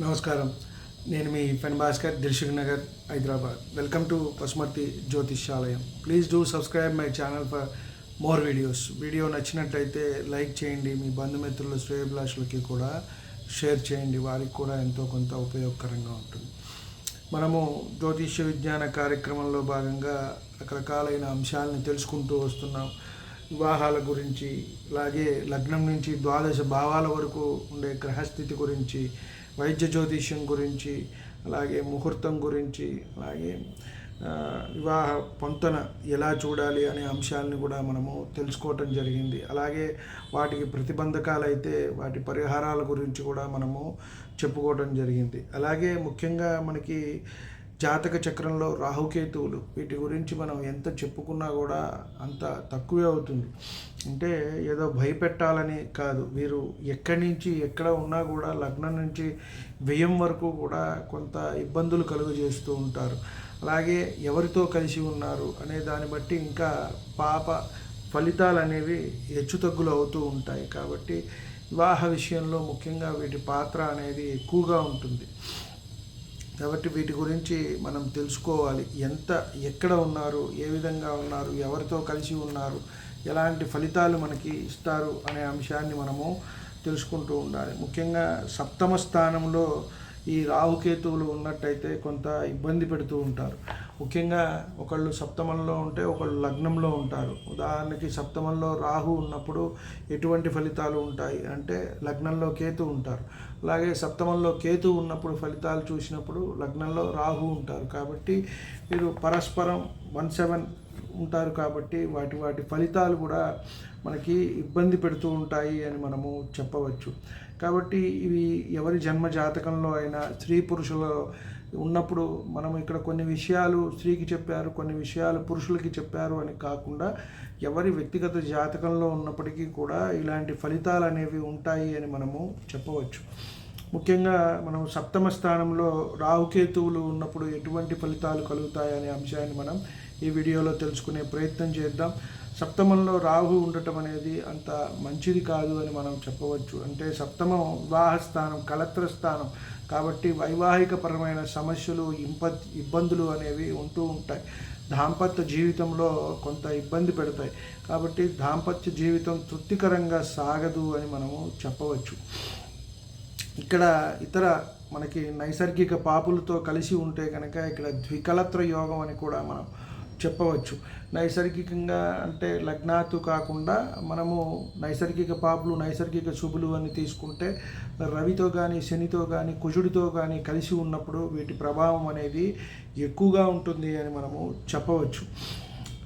నమస్కారం. నేను మీ ఫెన్ భాస్కర్ దిల్షుక్ నగర్ హైదరాబాద్. వెల్కమ్ టు పశుమతి జ్యోతిష్యాలయం. Please do subscribe my channel for more videos. Video నచ్చినట్లయితే లైక్ చేయండి. మీ బంధుమిత్రుల శ్రేయభిలాషులకి కూడా షేర్ చేయండి. వారికి కూడా ఎంతో కొంత ఉపయోగకరంగా ఉంటుంది. మనము జ్యోతిష్య విజ్ఞాన కార్యక్రమంలో భాగంగా రకరకాలైన అంశాలను తెలుసుకుంటూ వస్తున్నాం. వివాహాల గురించి అలాగే లగ్నం నుంచి ద్వాదశ భావాల వరకు ఉండే గ్రహస్థితి గురించి వైద్య జ్యోతిష్యం గురించి అలాగే ముహూర్తం గురించి అలాగే వివాహ పొంతన ఎలా చూడాలి అనే అంశాలను కూడా మనము తెలుసుకోవటం జరిగింది. అలాగే వాటికి ప్రతిబంధకాలు అయితే వాటి పరిహారాల గురించి కూడా మనము చెప్పుకోవటం జరిగింది. అలాగే ముఖ్యంగా మనకి జాతక చక్రంలో రాహుకేతువులు వీటి గురించి మనం ఎంత చెప్పుకున్నా కూడా అంత తక్కువే అవుతుంది. అంటే ఏదో భయపెట్టాలని కాదు. వీరు ఎక్కడి నుంచి ఎక్కడ ఉన్నా కూడా లగ్నం నుంచి వ్యయం వరకు కూడా కొంత ఇబ్బందులు కలుగజేస్తూ ఉంటారు. అలాగే ఎవరితో కలిసి ఉన్నారు అనే దాన్ని బట్టి ఇంకా పాప ఫలితాలు అనేవి హెచ్చుతగ్గులు అవుతూ ఉంటాయి. కాబట్టి వివాహ విషయంలో ముఖ్యంగా వీటి పాత్ర అనేది ఎక్కువగా ఉంటుంది. కాబట్టి వీటి గురించి మనం తెలుసుకోవాలి. ఎంత ఎక్కడ ఉన్నారు ఏ విధంగా ఉన్నారు ఎవరితో కలిసి ఉన్నారు ఎలాంటి ఫలితాలు మనకి ఇస్తారు అనే అంశాన్ని మనము తెలుసుకుంటూ ఉండాలి. ముఖ్యంగా సప్తమ స్థానంలో ఈ రాహుకేతువులు ఉన్నట్టయితే కొంత ఇబ్బంది పెడుతూ ఉంటారు. ముఖ్యంగా ఒకళ్ళు సప్తమంలో ఉంటే ఒకళ్ళు లగ్నంలో ఉంటారు. ఉదాహరణకి సప్తమంలో రాహు ఉన్నప్పుడు ఎటువంటి ఫలితాలు ఉంటాయి? అంటే లగ్నంలో కేతు ఉంటారు. అలాగే సప్తమంలో కేతు ఉన్నప్పుడు ఫలితాలు చూసినప్పుడు లగ్నంలో రాహు ఉంటారు కాబట్టి మీరు పరస్పరం వన్ సెవెన్ ఉంటారు కాబట్టి వాటి వాటి ఫలితాలు కూడా మనకి ఇబ్బంది పెడుతూ ఉంటాయి అని మనము చెప్పవచ్చు. కాబట్టి ఇవి ఎవరి జన్మ జాతకంలో అయినా స్త్రీ పురుషుల ఉన్నప్పుడు మనం ఇక్కడ కొన్ని విషయాలు స్త్రీకి చెప్పారు కొన్ని విషయాలు పురుషులకి చెప్పారు అని కాకుండా ఎవరి వ్యక్తిగత జాతకంలో ఉన్నప్పటికీ కూడా ఇలాంటి ఫలితాలు అనేవి ఉంటాయి అని మనము చెప్పవచ్చు. ముఖ్యంగా మనం సప్తమ స్థానంలో రాహుకేతువులు ఉన్నప్పుడు ఎటువంటి ఫలితాలు కలుగుతాయనే అంశాన్ని మనం ఈ వీడియోలో తెలుసుకునే ప్రయత్నం చేద్దాం. సప్తమంలో రాహు ఉండటం అనేది అంత మంచిది కాదు అని మనం చెప్పవచ్చు. అంటే సప్తమం వివాహ స్థానం కలత్ర స్థానం కాబట్టి వైవాహిక పరమైన సమస్యలు ఇంప ఇబ్బందులు అనేవి ఉంటూ ఉంటాయి. దాంపత్య జీవితంలో కొంత ఇబ్బంది పెడతాయి. కాబట్టి దాంపత్య జీవితం తృప్తికరంగా సాగదు అని మనము చెప్పవచ్చు. ఇక్కడ ఇతర మనకి నైసర్గిక పాపులతో కలిసి ఉంటే కనుక ఇక్కడ ద్వికలత్ర యోగం అని కూడా మనం చెప్పవచ్చు. నైసర్గికంగా అంటే లగ్నాతు కాకుండా మనము నైసర్గిక పాపులు నైసర్గిక శుభులు అని తీసుకుంటే రవితో కానీ శనితో కానీ కుజుడితో కానీ కలిసి ఉన్నప్పుడు వీటి ప్రభావం అనేది ఎక్కువగా ఉంటుంది అని మనము చెప్పవచ్చు.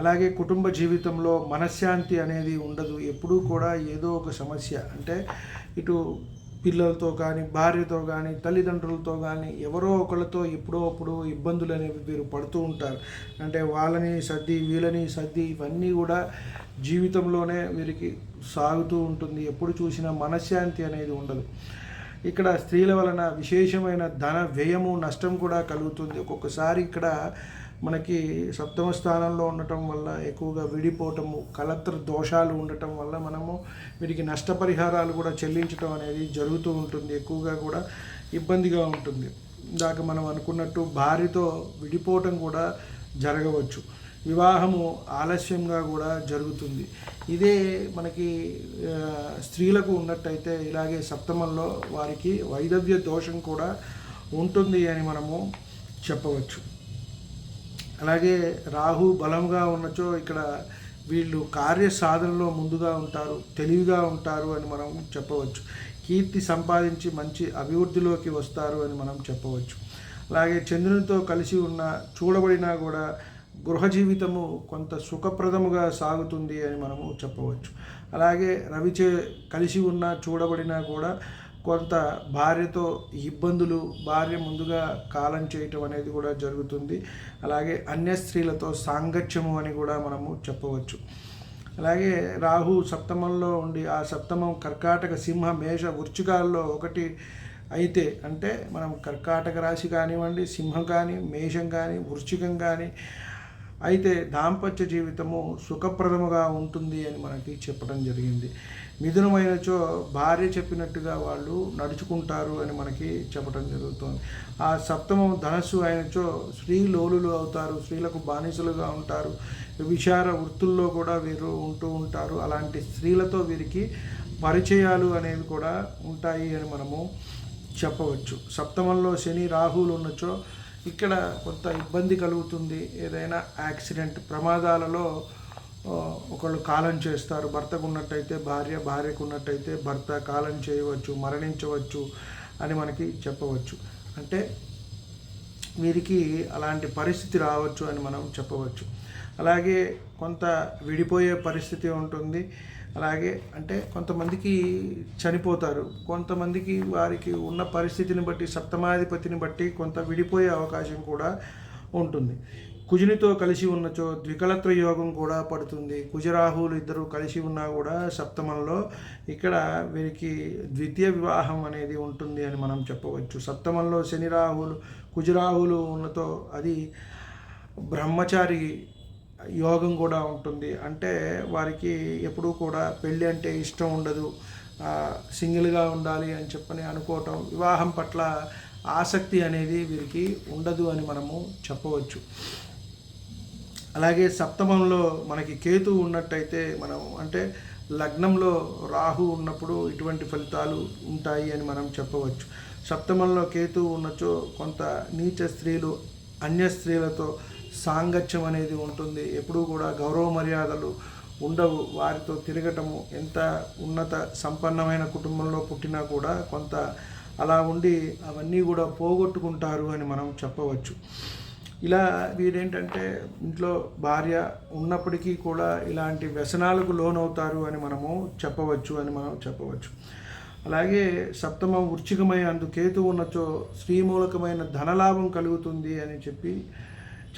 అలాగే కుటుంబ జీవితంలో మనశ్శాంతి అనేది ఉండదు. ఎప్పుడూ కూడా ఏదో ఒక సమస్య అంటే ఇటు పిల్లలతో కానీ భార్యతో కానీ తల్లిదండ్రులతో కానీ ఎవరో ఒకళ్ళతో ఎప్పుడో అప్పుడు ఇబ్బందులు అనేవి వీరు పడుతూ ఉంటారు. అంటే వాళ్ళని సర్ది వీళ్ళని సర్ది ఇవన్నీ కూడా జీవితంలోనే వీరికి సాగుతూ ఉంటుంది. ఎప్పుడు చూసినా మనశ్శాంతి అనేది ఉండదు. ఇక్కడ స్త్రీల వలన విశేషమైన ధన వ్యయము నష్టం కూడా కలుగుతుంది. ఒక్కొక్కసారి ఇక్కడ మనకి సప్తమ స్థానంలో ఉండటం వల్ల ఎక్కువగా విడిపోవటము కలత్ర దోషాలు ఉండటం వల్ల మనము వీటికి నష్టపరిహారాలు కూడా చెల్లించడం అనేది జరుగుతూ ఉంటుంది. ఎక్కువగా కూడా ఇబ్బందిగా ఉంటుంది. ఇందాక మనం అనుకున్నట్టు భార్యతో విడిపోవటం కూడా జరగవచ్చు. వివాహము ఆలస్యంగా కూడా జరుగుతుంది. ఇదే మనకి స్త్రీలకు ఉన్నట్టయితే ఇలాగే సప్తమంలో వారికి వైదవ్య దోషం కూడా ఉంటుంది అని మనము చెప్పవచ్చు. అలాగే రాహు బలంగా ఉన్నచో ఇక్కడ వీళ్ళు కార్య సాధనలో ముందుగా ఉంటారు తెలివిగా ఉంటారు అని మనం చెప్పవచ్చు. కీర్తి సంపాదించి మంచి అభివృద్ధిలోకి వస్తారు అని మనం చెప్పవచ్చు. అలాగే చంద్రునితో కలిసి ఉన్న చూడబడినా కూడా గృహ జీవితము కొంత సుఖప్రదముగా సాగుతుంది అని మనము చెప్పవచ్చు. అలాగే రవిచే కలిసి ఉన్న చూడబడినా కూడా కొంత భార్యతో ఇబ్బందులు భార్య ముందుగా కాలం చేయటం అనేది కూడా జరుగుతుంది. అలాగే అన్య స్త్రీలతో సాంగత్యము అని కూడా మనము చెప్పవచ్చు. అలాగే రాహు సప్తమంలో ఉండి ఆ సప్తమం కర్కాటక సింహ మేష వృచ్చికాల్లో ఒకటి అయితే అంటే మనం కర్కాటక రాశి కానివ్వండి సింహం కానీ మేషం కానీ వృశ్చికం కానీ అయితే దాంపత్య జీవితము సుఖప్రదముగా ఉంటుంది అని మనకి చెప్పడం జరిగింది. మిథునమైనచో భార్య చెప్పినట్టుగా వాళ్ళు నడుచుకుంటారు అని మనకి చెప్పడం జరుగుతుంది. ఆ సప్తమం ధనస్సు అయినచో స్త్రీ లోలులు అవుతారు స్త్రీలకు బానిసలుగా ఉంటారు విచార వృత్తుల్లో కూడా వీరు ఉంటూ ఉంటారు. అలాంటి స్త్రీలతో వీరికి పరిచయాలు అనేవి కూడా ఉంటాయి అని మనము చెప్పవచ్చు. సప్తమంలో శని రాహువులు ఉన్నచో ఇక్కడ కొంత ఇబ్బంది కలుగుతుంది. ఏదైనా యాక్సిడెంట్ ప్రమాదాలలో ఒకళ్ళు కాలం చేస్తారు. భర్తకు ఉన్నట్టయితే భార్య భార్యకు ఉన్నట్టయితే భర్త కాలం చేయవచ్చు మరణించవచ్చు అని మనకి చెప్పవచ్చు. అంటే వీరికి అలాంటి పరిస్థితి రావచ్చు అని మనం చెప్పవచ్చు. అలాగే కొంత విడిపోయే పరిస్థితి ఉంటుంది. అలాగే అంటే కొంతమందికి చనిపోతారు కొంతమందికి వారికి ఉన్న పరిస్థితిని బట్టి సప్తమాధిపతిని బట్టి కొంత విడిపోయే అవకాశం కూడా ఉంటుంది. కుజునితో కలిసి ఉన్నచో ద్వికలత్ర యోగం కూడా పడుతుంది. కుజరాహువులు ఇద్దరు కలిసి ఉన్నా కూడా సప్తమంలో ఇక్కడ వీరికి ద్వితీయ వివాహం అనేది ఉంటుంది అని మనం చెప్పవచ్చు. సప్తమంలో శని రాహులు కుజరాహులు ఉన్నతో అది బ్రహ్మచారి యోగం కూడా ఉంటుంది. అంటే వారికి ఎప్పుడూ కూడా పెళ్ళి అంటే ఇష్టం ఉండదు. సింగిల్గా ఉండాలి అని చెప్పని అనుకోవటం వివాహం పట్ల ఆసక్తి అనేది వీరికి ఉండదు అని మనము చెప్పవచ్చు. అలాగే సప్తమంలో మనకి కేతు ఉన్నట్టయితే మనం అంటే లగ్నంలో రాహు ఉన్నప్పుడు ఇటువంటి ఫలితాలు ఉంటాయి అని మనం చెప్పవచ్చు. సప్తమంలో కేతు ఉన్నచో కొంత నీచ స్త్రీలు అన్య స్త్రీలతో సాంగత్యం అనేది ఉంటుంది. ఎప్పుడూ కూడా గౌరవ మర్యాదలు ఉండవు. వారితో తిరగటము ఎంత ఉన్నత సంపన్నమైన కుటుంబంలో పుట్టినా కూడా కొంత అలా ఉండి అవన్నీ కూడా పోగొట్టుకుంటారు అని మనం చెప్పవచ్చు. ఇలా వీరేంటంటే ఇంట్లో భార్య ఉన్నప్పటికీ కూడా ఇలాంటి వ్యసనాలకు లోనవుతారు అని మనము చెప్పవచ్చు అని మనం చెప్పవచ్చు. అలాగే సప్తమం వృచ్చికమై అందు కేతు ఉన్నచో శ్రీమూలకమైన ధనలాభం కలుగుతుంది అని చెప్పి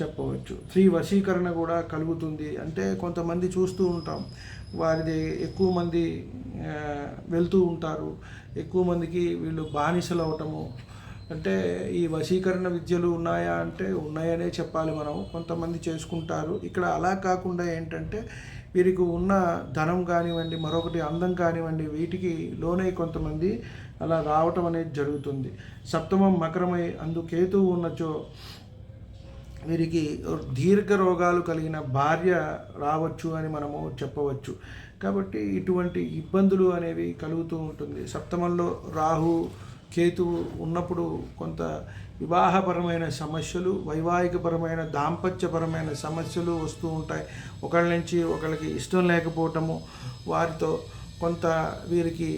చెప్పవచ్చు. స్త్రీ వశీకరణ కూడా కలుగుతుంది. అంటే కొంతమంది చూస్తూ ఉంటాం. వారిది ఎక్కువ మంది వెళ్తూ ఉంటారు. ఎక్కువ మందికి వీళ్ళు బానిసలు అవటము. అంటే ఈ వశీకరణ విద్యలు ఉన్నాయా అంటే ఉన్నాయనే చెప్పాలి మనం. కొంతమంది చేసుకుంటారు. ఇక్కడ అలా కాకుండా ఏంటంటే వీరికి ఉన్న ధనం కానివ్వండి మరొకటి అందం కానివ్వండి వీటికి లోనై కొంతమంది అలా రావటం అనేది జరుగుతుంది. సప్తమం మకరమై అందు కేతువు ఉన్నచో వీరికి దీర్ఘ రోగాలు కలిగిన భార్య రావచ్చు అని మనము చెప్పవచ్చు. కాబట్టి ఇటువంటి ఇబ్బందులు అనేవి కలుగుతూ ఉంటుంది. సప్తమంలో రాహు కేతువు ఉన్నప్పుడు కొంత వివాహపరమైన సమస్యలు వైవాహికపరమైన దాంపత్యపరమైన సమస్యలు వస్తూ ఉంటాయి. ఒకళ్ళ నుంచి ఒకళ్ళకి ఇష్టం లేకపోవటము వారితో కొంత వీరికి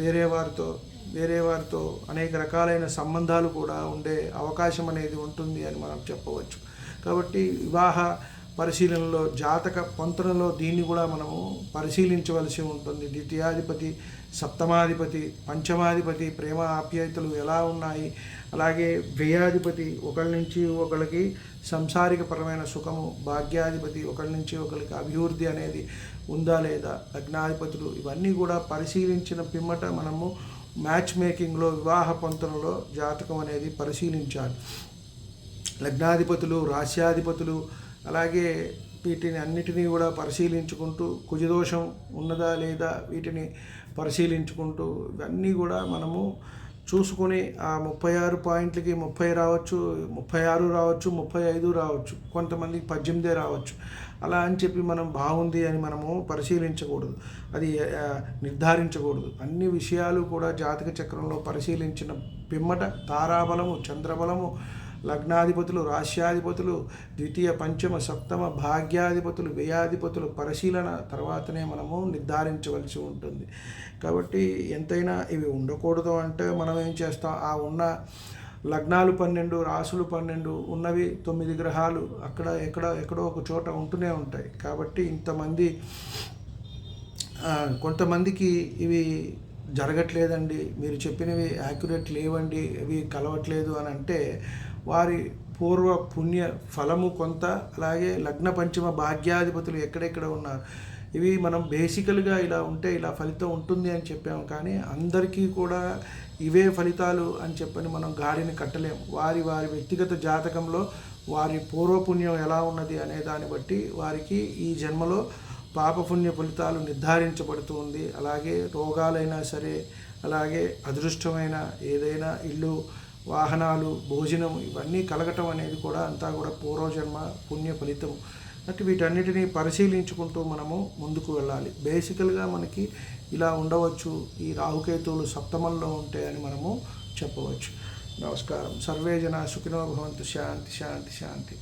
వేరే వారితో వేరే వారితో అనేక రకాలైన సంబంధాలు కూడా ఉండే అవకాశం అనేది ఉంటుంది అని మనం చెప్పవచ్చు. కాబట్టి వివాహ పరిశీలనలో జాతక పొంతనలో దీన్ని కూడా మనము పరిశీలించవలసి ఉంటుంది. ద్వితీయాధిపతి సప్తమాధిపతి పంచమాధిపతి ప్రేమ ఆప్యాయతలు ఎలా ఉన్నాయి? అలాగే వ్యయాధిపతి ఒకళ్ళ నుంచి ఒకళ్ళకి సంసారిక పరమైన సుఖము భాగ్యాధిపతి ఒకళ్ళ నుంచి ఒకరికి అభివృద్ధి అనేది ఉందా లేదా? లగ్నాధిపతులు ఇవన్నీ కూడా పరిశీలించిన పిమ్మట మనము మ్యాచ్ మేకింగ్లో వివాహ పొంతనలో జాతకం అనేది పరిశీలించాలి. లగ్నాధిపతులు రాశ్యాధిపతులు అలాగే వీటిని అన్నిటినీ కూడా పరిశీలించుకుంటూ కుజదోషం ఉన్నదా లేదా వీటిని పరిశీలించుకుంటూ ఇవన్నీ కూడా మనము చూసుకొని ఆ ముప్పై ఆరు పాయింట్లకి ముప్పై రావచ్చు ముప్పై ఆరు రావచ్చు ముప్పై ఐదు రావచ్చు కొంతమందికి పద్దెనిమిదే రావచ్చు. అలా అని చెప్పి మనం బాగుంది అని మనము పరిశీలించకూడదు. అది నిర్ధారించకూడదు. అన్ని విషయాలు కూడా జాతక చక్రంలో పరిశీలించిన పిమ్మట తారాబలము చంద్రబలము లగ్నాధిపతులు రాశ్యాధిపతులు ద్వితీయ పంచమ సప్తమ భాగ్యాధిపతులు వ్యయాధిపతులు పరిశీలన తర్వాతనే మనము నిర్ధారించవలసి ఉంటుంది. కాబట్టి ఎంతైనా ఇవి ఉండకూడదు అంటే మనం ఏం చేస్తాం? ఆ ఉన్న లగ్నాలు పన్నెండు రాసులు పన్నెండు ఉన్నవి తొమ్మిది గ్రహాలు అక్కడ ఎక్కడ ఎక్కడో ఒక చోట ఉంటూనే ఉంటాయి. కాబట్టి ఇంతమంది కొంతమందికి ఇవి జరగట్లేదండి. మీరు చెప్పినవి యాక్యురేట్ లేవండి ఇవి కలవట్లేదు అని అంటే వారి పూర్వ పుణ్య ఫలము కొంత అలాగే లగ్న పంచమ భాగ్యాధిపతులు ఎక్కడెక్కడ ఉన్నారు. ఇవి మనం బేసికల్గా ఇలా ఉంటే ఇలా ఫలితం ఉంటుంది అని చెప్పాము కానీ అందరికీ కూడా ఇవే ఫలితాలు అని చెప్పని మనం గాడిని కట్టలేం. వారి వారి వ్యక్తిగత జాతకంలో వారి పూర్వపుణ్యం ఎలా ఉన్నది అనే దాన్ని బట్టి వారికి ఈ జన్మలో పాపపుణ్య ఫలితాలు నిర్ధారించబడుతుంది అలాగే రోగాలైనా సరే అలాగే అదృష్టమైన ఏదైనా ఇల్లు వాహనాలు భోజనం ఇవన్నీ కలగటం అనేది కూడా అంతా కూడా పూర్వజన్మ పుణ్య ఫలితం అంటే వీటన్నిటిని పరిశీలించుకుంటూ మనము ముందుకు వెళ్ళాలి. బేసికల్గా మనకి ఇలా ఉండవచ్చు. ఈ రాహుకేతువులు సప్తమంలో ఉంటాయని మనము చెప్పవచ్చు. నమస్కారం. సర్వే జన సుఖినో భవంతు. శాంతి శాంతి శాంతి.